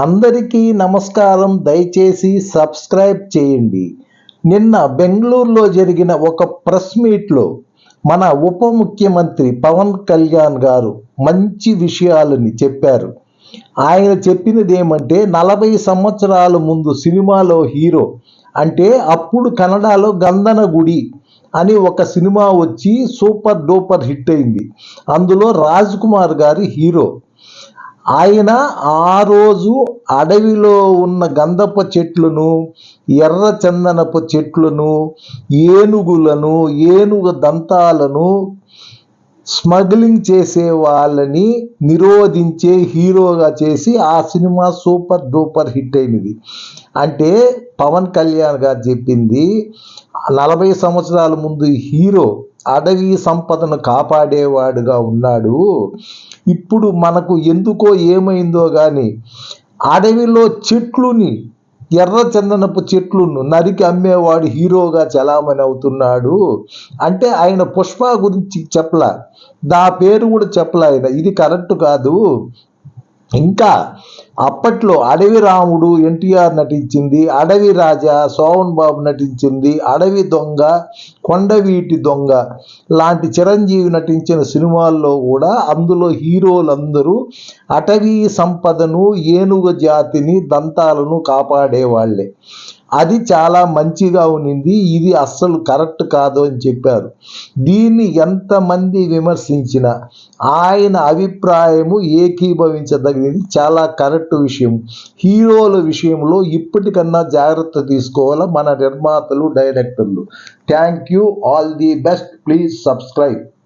అందరికీ నమస్కారం. దయచేసి సబ్స్క్రైబ్ చేయండి. నిన్న బెంగళూరులో జరిగిన ఒక ప్రెస్ మీట్లో మన ఉప ముఖ్యమంత్రి పవన్ కళ్యాణ్ గారు మంచి విషయాలని చెప్పారు. ఆయన చెప్పినది ఏమంటే నలభై సంవత్సరాల ముందు సినిమాలో హీరో అంటే అప్పుడు కన్నడలో గంధన గుడి అని ఒక సినిమా వచ్చి సూపర్ డూపర్ హిట్ అయింది. అందులో రాజ్ కుమార్ గారి హీరో ఆయన ఆ రోజు అడవిలో ఉన్న గంధపు చెట్లను ఎర్ర చందనపు చెట్లను ఏనుగులను ఏనుగు దంతాలను స్మగ్లింగ్ చేసే వాళ్ళని నిరోధించే హీరోగా చేసి ఆ సినిమా సూపర్ డూపర్ హిట్ అయినది. అంటే పవన్ కళ్యాణ్ గారు చెప్పింది నలభై సంవత్సరాల ముందు హీరో అడవి సంపదను కాపాడేవాడుగా ఉన్నాడు. ఇప్పుడు మనకు ఎందుకో ఏమైందో కానీ అడవిలో చెట్లుని ఎర్ర చందనపు చెట్లును నరికి అమ్మేవాడు హీరోగా చలామణి అవుతున్నాడు. అంటే ఆయన పుష్ప గురించి చెప్పలా. దా పేరు కూడా చెప్పలే ఆయన. ఇది కరెక్ట్ కాదు. ఇంకా అప్పట్లో అడవి రాముడు ఎన్టీఆర్ నటించింది అడవి రాజా సోమన్ బాబు నటించింది అడవి దొంగ కొండవీటి దొంగ లాంటి చిరంజీవి నటించిన సినిమాల్లో కూడా అందులో హీరోలందరూ అటవీ సంపదను ఏనుగు జాతిని దంతాలను కాపాడేవాళ్ళే అది చాలా మంచిగా ఉన్నింది ఇది అస్సలు కరెక్ట్ కాదు అని చెప్పారు. దీన్ని ఎంతమంది విమర్శించినా ఆయన అభిప్రాయము ఏకీభవించదగినది చాలా కరెక్ట్ విషయం. హీరోల విషయంలో ఇప్పటికన్నా జాగ్రత్త తీసుకోవాలా మన నిర్మాతలు డైరెక్టర్లు. Thank you all the best please subscribe